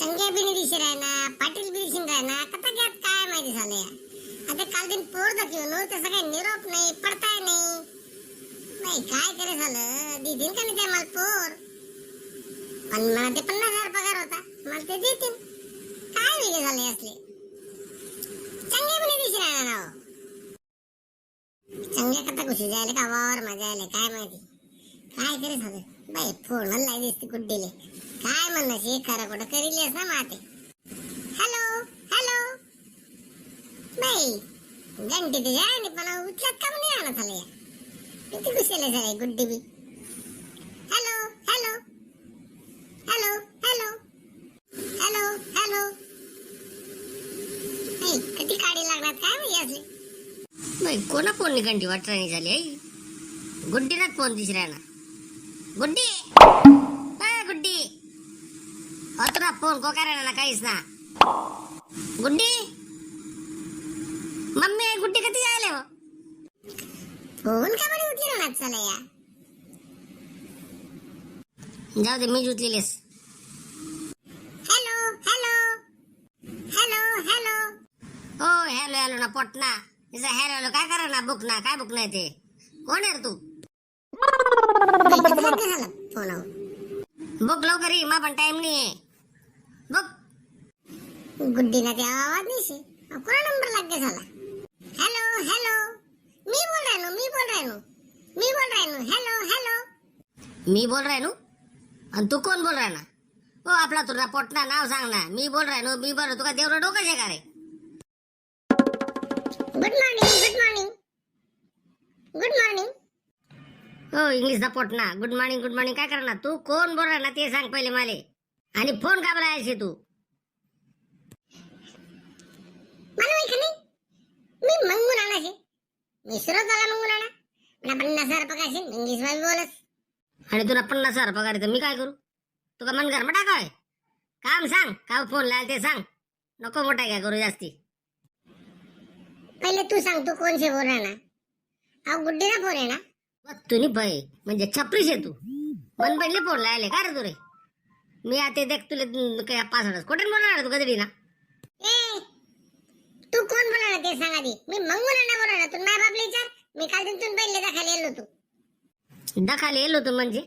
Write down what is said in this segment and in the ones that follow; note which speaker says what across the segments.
Speaker 1: संजय बी नाही दिशी पाटील बी दिसून राहणार कथा घ्यात काय माहिती झालं या आता काल दिन पोर दाखवून त्याचा काही निरोप नाही पडताय नाही. नाही काय करे झालं? दिदीन का नाही ते मला पोर? पण मला ते पन्नास हजार पगार होता मला ते देतील काय वेगळे झाले असले? चांगले पण दिशी राहणार ना हो. चांगल्या कथा घुसी जायला का वावर मजा आले काय माहिती? काय करे झालं. बाई फोन लाई दिसते गुड्डीले. काय म्हणणं खरं कुठं करीलेस ना माते. Hello hello. बाई घंटी तुझ्या आणि पण उचलत का म्हणे आणत आलं? या किती घुसेले झाले गुड्डी बी. Hello hello. Hello hello. Hello hello. नाही किती काडी लागणार काय म्हणजे असले
Speaker 2: बाई कोणा फोन निघंडी वाटराणी झाली आई? गुड्डीलाच फोन दिस ना. गुड्डी! अय गुड्डी! हो तुला फोन को करायला ना काहीच ना? गुड्डी! मम्मी गुड्डी कधी जायला हो?
Speaker 1: फोन का बरी उठली ना चला या
Speaker 2: जाऊ दे मी जुतलेलीस
Speaker 1: हॅलो हॅलो हॅलो हॅलो.
Speaker 2: हो हॅलो हॅलो ना पोटना. तिचा हॅलो हॅलो काय करा ना बुक ना काय बुक नाही ते? कोण आहे तू?
Speaker 1: बघ
Speaker 2: बुक लवकर ये मा पण टाइम नाही आहे. बघ
Speaker 1: गुड्डीला ते आवाज नाही कोणा नंबर लागे झाला? हॅलो हॅलो मी बोल राहिलो मी बोल राहिलो. मी बोल राहिलो. हॅलो हॅलो
Speaker 2: मी बोल राहिलो? आणि तू कोण बोल राय ना हो आपला तुला पोटना नाव सांग ना. मी बोल राहिलो मी बोल तुका देवरा डोकं शे का रे?
Speaker 1: Good morning good morning good morning
Speaker 2: हो इंग्लिशचा पोटना गुड मॉर्निंग गुड मॉर्निंग काय करणार तू कोण बोल ना ते सांग पहिले माले. आणि फोन का बोलायचे तू?
Speaker 1: मी मंगून आणाशे मी सुरत आला मंगून आणा. मला पन्नास हजार पगारशे इंग्लिशमध्ये बोलस.
Speaker 2: आणि तुला पन्नास हजार पगार तर मी काय करू? तुका मन घर टाका होय काम सांग का फोन लाल ते सांग. नको मोठा काय करू जास्ती.
Speaker 1: पहिले तू सांग तू कोणशे बोल ना? अहो गुड्डीला फोन आहे ना?
Speaker 2: तुम्ही बाई म्हणजे छपरीश आहे तू. मन पहिले फोन लायले. का रे तू रे मी आता देख तुला काय पाच हजार. कुठे बोलणार तू कधी ना?
Speaker 1: ए तू कोण बोला ना ते सांग आधी. मी बोला ना तू माझ्या बापले विचार. मी काल तिथून पहिले दाखल येलो तू
Speaker 2: दखाल येलो तू म्हणजे?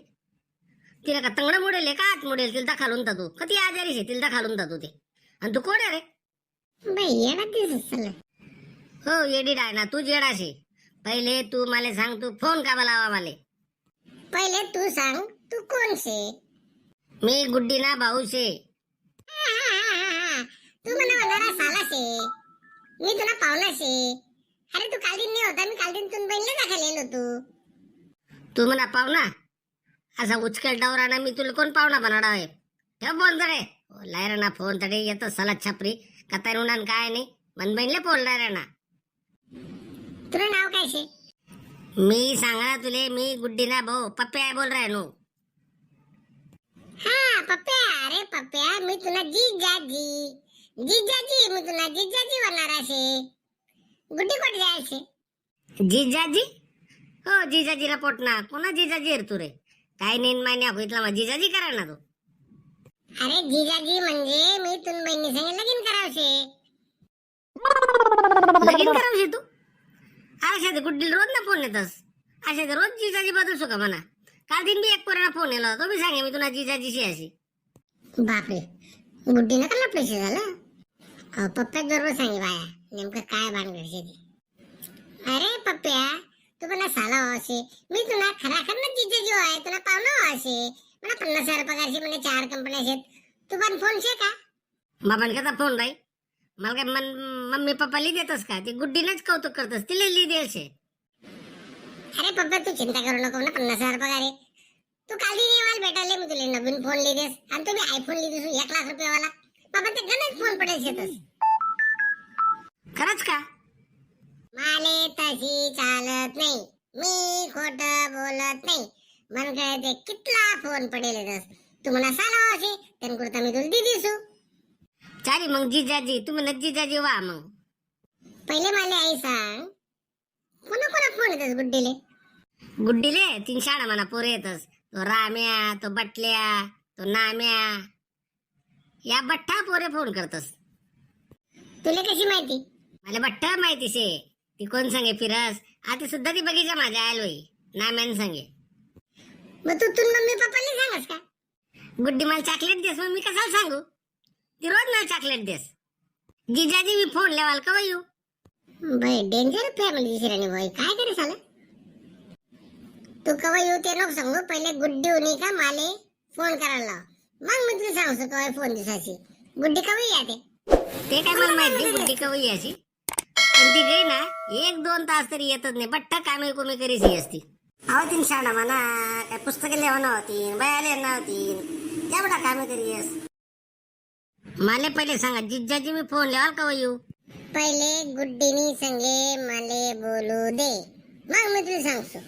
Speaker 2: तिला का तंगड मोडेल का आत मोडेल तिला दखालून तू? कधी आजारी आहे तिला दखालून तू ते? आणि तू कोण रे?
Speaker 1: बाई येणार
Speaker 2: हो येडी डाय ना. तू जेडाशी पहिले तू मला सांग तू फोन का बोलावा मला?
Speaker 1: पहिले तू सांग तू कोण शे
Speaker 2: मी गुड्डी ना भाऊ शे
Speaker 1: तू मला म्हणणारा साला शे मी तुला पावला शे अरे तू काल दिन नाही होता मी काल दिन तुन पहिले दाखल येलो तू.
Speaker 2: तू म्हणा पाहुणा असा उचकेल डवराना मी तुला कोण पाहुणा बनाडा आहे? ठेव फोन तडे लायरा ना फोन तडे येतो सला छपरी. कताय उन्हान काय नाही. मन बहिणले फोन लायरा ना.
Speaker 1: तुला नाव काय शे?
Speaker 2: मी सांगा तुले मी गुड्डी ना भाऊ पप्पे बोल राय नो.
Speaker 1: हा पप्प्या. अरे पप्प्या मी तुला जिजाजी. जिजाजी मी तुला जिजाजी होणार असे गुड्डी कोट जायचे
Speaker 2: जिजाजी? हो जिजाजीला पोटना कोणा जिजाजी रे तू रे. काय नेन मान्या होईतला जिजाजी करा ना तू.
Speaker 1: अरे जिजाजी म्हणजे मी तुन बहिणी संग लगीन करावशे
Speaker 2: लगीन करावशी तू? अशा गुड्डी रोज ना फोन येतस अशा रोज जिजाजी बदलसो का म्हणा. काल दिन बी एक पोराला फोन येला तो बी सांगे मी तुला जिजाजीशी अशी
Speaker 1: बापरे गुड्डीनं का पैसे झालं? अहो पप्प्या बरोबर सांगे बाया नेमकं काय भानगडशे ते अरे पप्प्या तू मला साला असे मी तुला खरा खरं जिजाजी आहे तुला हो असे मला पन्नास हजार पगारशे म्हणजे चार कंपन्या आहेत. तू पण फोन शे का?
Speaker 2: बाबान कसा फोन राही मला काय मन मम्मी पप्पा लिहि देतस का? ती गुड्डीनच कौतुक करतस तिला लिहि द्यायचे
Speaker 1: अरे पप्पा तू चिंता करू नको ना. पन्नास हजार पगार आहे. तू काल दिन मला भेटायला. मी तुला नवीन फोन लिहिदेस आणि तुम्ही आयफोन लिहिदेस एक लाख रुपयावाला. बाबा ते गणच फोन पडेल शेतस
Speaker 2: खरंच का?
Speaker 1: माले तशी चालत नाही. मी खोट बोलत नाही. मन कळते कितला फोन पडेल तू म्हणा साला असे त्यांकडे मी तुला दिसू
Speaker 2: चाली मग जिजाजी तुम्ही ना जिजाजी वा मग.
Speaker 1: पहिले मला आई सांग. कोणा कोणा फोन येतस गुड्डीले?
Speaker 2: गुड्डीले तीन शाळा म्हणा पोरे येतस तो राम्या तो बटल्या तो नाम्या. या बठ्ठा पोरे फोन करतस.
Speaker 1: तुला कशी माहिती?
Speaker 2: मला बठ्ठा माहिती शे. ती कोण सांगे फिरस? आता सुद्धा ती बगीचा माझ्या आलोय नाम्यान सांगे.
Speaker 1: मग तू तू मम्मी पप्पाला सांगस का?
Speaker 2: गुड्डी मला चॉकलेट देस मग मी कशाला सांगू? ती रोज मला चॉकलेट देस. जिजाजी मी फोन लेवाल का येऊ
Speaker 1: बाई डेंजर फॅमिली दिसराने बाई. काय करे साला? तू कवा येऊ ते नको सांगू. पहिले गुड्डी होणी का माले फोन करायला. मग मी तुला सांगतो कवा फोन दिसाची गुड्डी कवा येते
Speaker 2: ते? काय मला माहीत नाही गुड्डी का वही अशी. पण ती गई ना एक दोन तास तरी येतच नाही. बट्टा कामे कुमे करीच ही असती. अहो तीन शाळा म्हणा काय पुस्तकं लिहावं होती बाया लिहावं होती तेवढा कामे करीस माले पहिले सांगा जिज्जाजी मी फोन लिहाल का येऊ
Speaker 1: पहिले गुड्डीनी संगे माले बोलू दे. मग मी तुला सांगतो.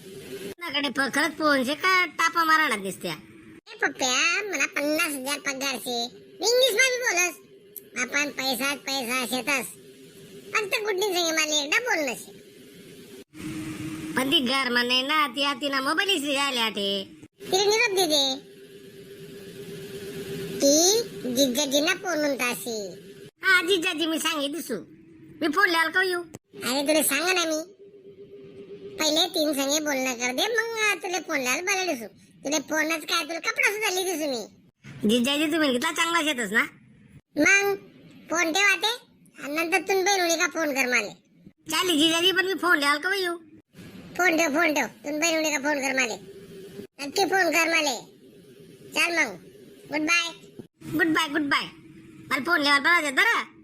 Speaker 2: माझ्याकडे प- खरंच फोन शे का टापा मारायला दिसत्या?
Speaker 1: ए पप्प्या मला पन्नास हजार पगार शे. इंग्लिशमध्ये बोलस. आपण पैसाच पैसा शेतस. फक्त गुड्डी संगे मला एकदा बोलणं शे.
Speaker 2: पण ती घर म्हणे ना ती तिला मोबाईल आल्या ते
Speaker 1: तिला निरोप दे दे. ती जिज्जाजींना बोलून ताशी
Speaker 2: हा जिज्जाजी मी सांगे दिसू मी फोन लिहाल का येऊ?
Speaker 1: अरे तुला सांगा ना मी. पहिले तीन संगे बोलणं कर दे मग तुला फोन लाल बोला दिसू तुला फोनच काय तुला कपडा सुद्धा लिहि दिसू मी.
Speaker 2: जिज्जाजी तुम्ही घेतला चांगला शेतच ना?
Speaker 1: मग फोन ठेवा ते नंतर तुम्ही बहिणी का फोन कर माले.
Speaker 2: चालेल जिजाजी पण मी फोन लिहाल का येऊ?
Speaker 1: फोन ठेव फोन ठेव. तुम्ही बहिणी का फोन कर माले. नक्की फोन कर माले. चल मग. Goodbye
Speaker 2: goodbye goodbye मला फोन लिहाल पाहिजे जरा.